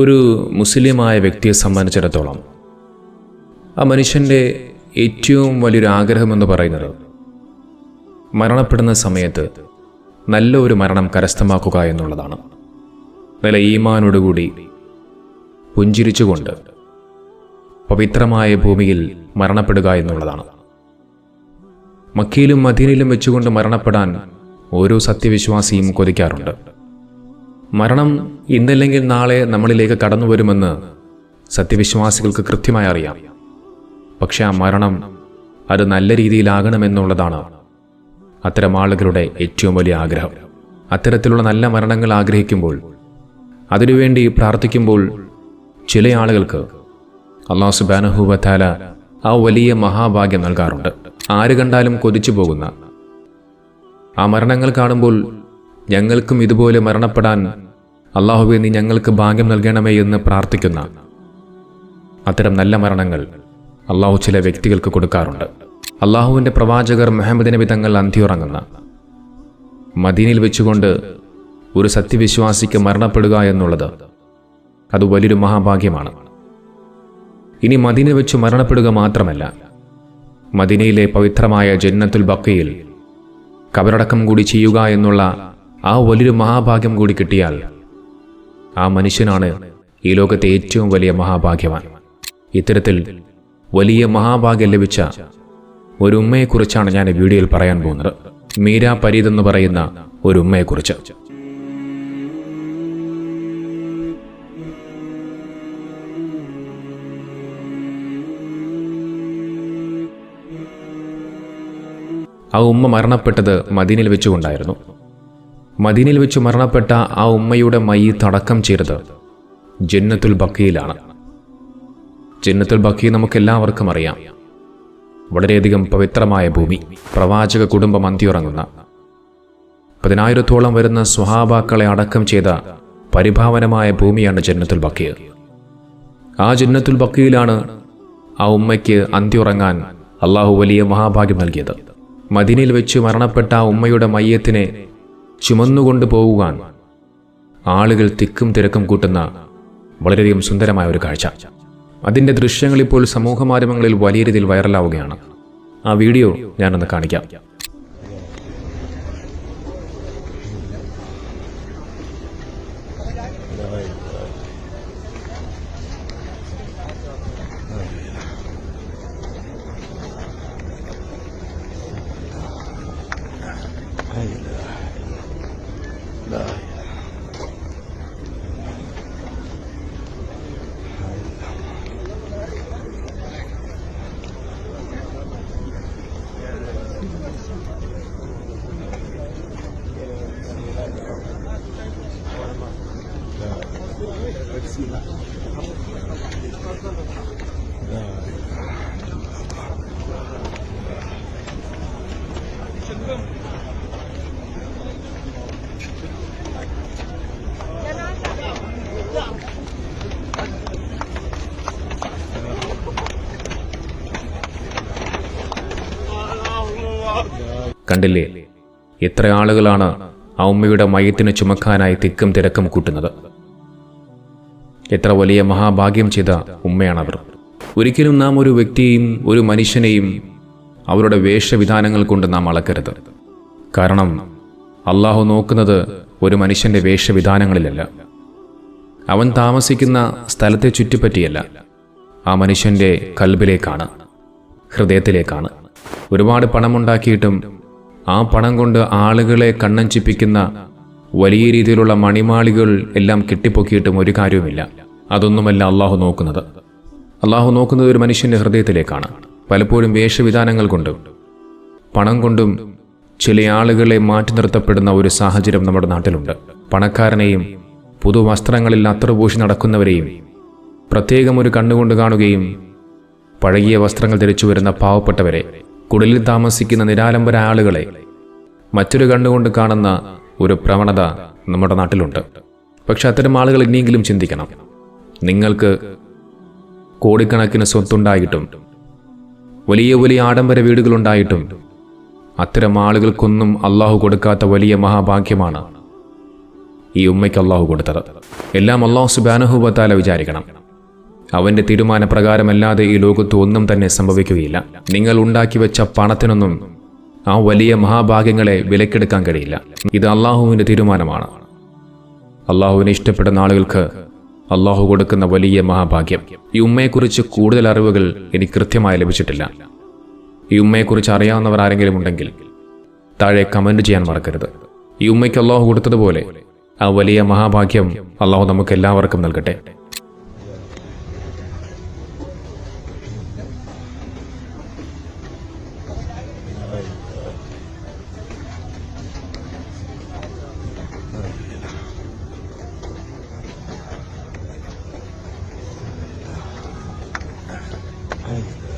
ഒരു മുസ്ലിമായ വ്യക്തിയെ സംബന്ധിച്ചിടത്തോളം ആ മനുഷ്യന്റെ ഏറ്റവും വലിയൊരു ആഗ്രഹമെന്ന് പറയുന്നത് മരണപ്പെടുന്ന സമയത്ത് നല്ല ഒരു മരണം കരസ്ഥമാക്കുക എന്നുള്ളതാണ്. നല്ല ഈമാനോടുകൂടി പുഞ്ചിരിച്ചുകൊണ്ട് പവിത്രമായ ഭൂമിയിൽ മരണപ്പെടുക എന്നുള്ളതാണ്. മക്കയിലും മദീനയിലും വെച്ചുകൊണ്ട് മരണപ്പെടാൻ ഓരോ സത്യവിശ്വാസിയും കൊതിക്കാറുണ്ട്. മരണം ഇന്നല്ലെങ്കിൽ നാളെ നമ്മളിലേക്ക് കടന്നു വരുമെന്ന് സത്യവിശ്വാസികൾക്ക് കൃത്യമായി അറിയാം. പക്ഷെ ആ മരണം അത് നല്ല രീതിയിലാകണമെന്നുള്ളതാണ് അത്തരം ആളുകളുടെ ഏറ്റവും വലിയ ആഗ്രഹം. അത്തരത്തിലുള്ള നല്ല മരണങ്ങൾ ആഗ്രഹിക്കുമ്പോൾ അതിനുവേണ്ടി പ്രാർത്ഥിക്കുമ്പോൾ ചില ആളുകൾക്ക് അള്ളാഹു സുബാനഹുബത്താല ആ വലിയ മഹാഭാഗ്യം നൽകാറുണ്ട്. ആര് കണ്ടാലും കൊതിച്ചു പോകുന്ന ആ മരണങ്ങൾ കാണുമ്പോൾ ഞങ്ങൾക്കും ഇതുപോലെ മരണപ്പെടാൻ അള്ളാഹുബി നീ ഞങ്ങൾക്ക് ഭാഗ്യം നൽകണമേ എന്ന് പ്രാർത്ഥിക്കുന്ന അത്തരം നല്ല മരണങ്ങൾ അള്ളാഹു ചില വ്യക്തികൾക്ക് കൊടുക്കാറുണ്ട്. അള്ളാഹുവിന്റെ പ്രവാചകർ മുഹമ്മദ് നബി തങ്ങൾ അന്തിയുറങ്ങുന്ന മദീനയിൽ വെച്ചുകൊണ്ട് ഒരു സത്യവിശ്വാസിക്ക് മരണപ്പെടുക എന്നുള്ളത് അത് വലിയൊരു മഹാഭാഗ്യമാണ്. ഇനി മദീന വെച്ച് മരണപ്പെടുക മാത്രമല്ല മദീനയിലെ പവിത്രമായ ജന്നത്തുൽ ബക്കയിൽ കബറടക്കം കൂടി ചെയ്യുക എന്നുള്ള ആ വലിയൊരു മഹാഭാഗ്യം കൂടി കിട്ടിയാൽ ആ മനുഷ്യനാണ് ഈ ലോകത്തെ ഏറ്റവും വലിയ മഹാഭാഗ്യവാൻ. ഇത്തരത്തിൽ വലിയ മഹാഭാഗ്യം ലഭിച്ച ഒരു ഉമ്മയെക്കുറിച്ചാണ് ഞാൻ വീഡിയോയിൽ പറയാൻ പോകുന്നത്. മീര പരീത് എന്ന് പറയുന്ന ഒരു ഉമ്മയെക്കുറിച്ച്. ആ ഉമ്മ മരണപ്പെട്ടത് മദീനയിൽ വെച്ചുകൊണ്ടായിരുന്നു. മദീനയിൽ വെച്ച് മരണപ്പെട്ട ആ ഉമ്മയുടെ മയ്യത്ത് തടക്കം ചെയ്തത് ജന്നത്തുൽ ബക്കിയിലാണ് ജന്നത്തുൽ ബക്കി നമുക്കെല്ലാവർക്കും അറിയാം. വളരെയധികം പവിത്രമായ ഭൂമി പ്രവാചക കുടുംബം അന്തിയുറങ്ങുന്ന പതിനായിരത്തോളം വരുന്ന സ്വഹാബാക്കളെ അടക്കം ചെയ്ത പരിഭാവനമായ ഭൂമിയാണ് ജന്നത്തുൽ ബക്കീർ ആ ജന്നത്തുൽ ബക്കിയിലാണ് ആ ഉമ്മയ്ക്ക് അന്തിയുറങ്ങാൻ അള്ളാഹു വലിയ മഹാഭാഗ്യം നൽകിയത്. മദീനയിൽ വെച്ച് മരണപ്പെട്ട ആ ഉമ്മയുടെ മയ്യത്തിനെ ചുമന്നുകൊണ്ട് പോകുവാൻ. ആളുകൾ തിക്കും തിരക്കും കൂട്ടുന്ന വളരെയധികം സുന്ദരമായ ഒരു കാഴ്ച. അതിന്റെ ദൃശ്യങ്ങൾ ഇപ്പോൾ സമൂഹ മാധ്യമങ്ങളിൽ വലിയ രീതിയിൽ വൈറലാവുകയാണ്. ആ വീഡിയോ ഞാനൊന്ന് കാണിക്കാം. കണ്ടില്ലേ? എത്ര ആളുകളാണ് ആ ഉമ്മയുടെ മയത്തിന് ചുമക്കാനായി തിക്കും തിരക്കും കൂട്ടുന്നത്? എത്ര വലിയ മഹാഭാഗ്യം ചെയ്ത ഉമ്മയാണവർ. ഒരിക്കലും നാം ഒരു വ്യക്തിയെയും ഒരു മനുഷ്യനെയും അവരുടെ വേഷവിധാനങ്ങൾ കൊണ്ട് നാം അളക്കരുത്. കാരണം അള്ളാഹു നോക്കുന്നത് ഒരു മനുഷ്യന്റെ വേഷവിധാനങ്ങളിലല്ല. അവൻ താമസിക്കുന്ന സ്ഥലത്തെ ചുറ്റിപ്പറ്റിയല്ല. ആ മനുഷ്യന്റെ കൽബിലേക്കാണ് ഹൃദയത്തിലേക്കാണ്. ഒരുപാട് പണമുണ്ടാക്കിയിട്ടും ആ പണം കൊണ്ട് ആളുകളെ കണ്ണഞ്ചിപ്പിക്കുന്ന വലിയ രീതിയിലുള്ള മണിമാളികൾ എല്ലാം കെട്ടിപ്പൊക്കിയിട്ടും ഒരു കാര്യവുമില്ല. അതൊന്നുമല്ല അള്ളാഹു നോക്കുന്നത്. അള്ളാഹു നോക്കുന്നത് ഒരു മനുഷ്യന്റെ ഹൃദയത്തിലേക്കാണ്. പലപ്പോഴും വേഷവിധാനങ്ങൾ കൊണ്ടും പണം കൊണ്ടും ചില ആളുകളെ മാറ്റി നിർത്തപ്പെടുന്ന ഒരു സാഹചര്യം നമ്മുടെ നാട്ടിലുണ്ട്. പണക്കാരനെയും പുതുവസ്ത്രങ്ങളിൽ അത്രപൂശി നടക്കുന്നവരെയും പ്രത്യേകം ഒരു കണ്ണുകൊണ്ട് കാണുകയും പഴകിയ വസ്ത്രങ്ങൾ ധരിച്ചു വരുന്ന പാവപ്പെട്ടവരെ കുടിലിൽ താമസിക്കുന്ന നിരാലംബര ആളുകളെ മറ്റൊരു കണ്ണുകൊണ്ട് കാണുന്ന ഒരു പ്രവണത നമ്മുടെ നാട്ടിലുണ്ട്. പക്ഷെ അത്തരം ആളുകൾ ഇനിയെങ്കിലും ചിന്തിക്കണം. നിങ്ങൾക്ക് കോടിക്കണക്കിന് സ്വത്തുണ്ടായിട്ടും വലിയ വലിയ ആഡംബര വീടുകളുണ്ടായിട്ടും അത്തരം ആളുകൾക്കൊന്നും അള്ളാഹു കൊടുക്കാത്ത വലിയ മഹാഭാഗ്യമാണ് ഈ ഉമ്മയ്ക്ക് അള്ളാഹു കൊടുത്തത്. എല്ലാം അള്ളാഹു സുബാനഹുബത്താല വിചാരിക്കണം. അവന്റെ തീരുമാനപ്രകാരമല്ലാതെ ഈ ലോകത്ത് ഒന്നും തന്നെ സംഭവിക്കുകയില്ല. നിങ്ങൾ ഉണ്ടാക്കി വെച്ച പണത്തിനൊന്നും ആ വലിയ മഹാഭാഗ്യങ്ങളെ വിലക്കെടുക്കാൻ കഴിയില്ല. ഇത് അള്ളാഹുവിന്റെ തീരുമാനമാണ്. അള്ളാഹുവിനെ ഇഷ്ടപ്പെടുന്ന ആളുകൾക്ക് അള്ളാഹു കൊടുക്കുന്ന വലിയ മഹാഭാഗ്യം. ഈ ഉമ്മയെക്കുറിച്ച് കൂടുതൽ അറിവുകൾ എനിക്ക് കൃത്യമായി ലഭിച്ചിട്ടില്ല. ഈ ഉമ്മയെക്കുറിച്ച് അറിയാവുന്നവർ ആരെങ്കിലും ഉണ്ടെങ്കിൽ താഴെ കമന്റ് ചെയ്യാൻ മറക്കരുത്. ഈ ഉമ്മയ്ക്ക് അള്ളാഹു കൊടുത്തതുപോലെ ആ വലിയ മഹാഭാഗ്യം അള്ളാഹു നമുക്ക് എല്ലാവർക്കും നൽകട്ടെ. Thanks.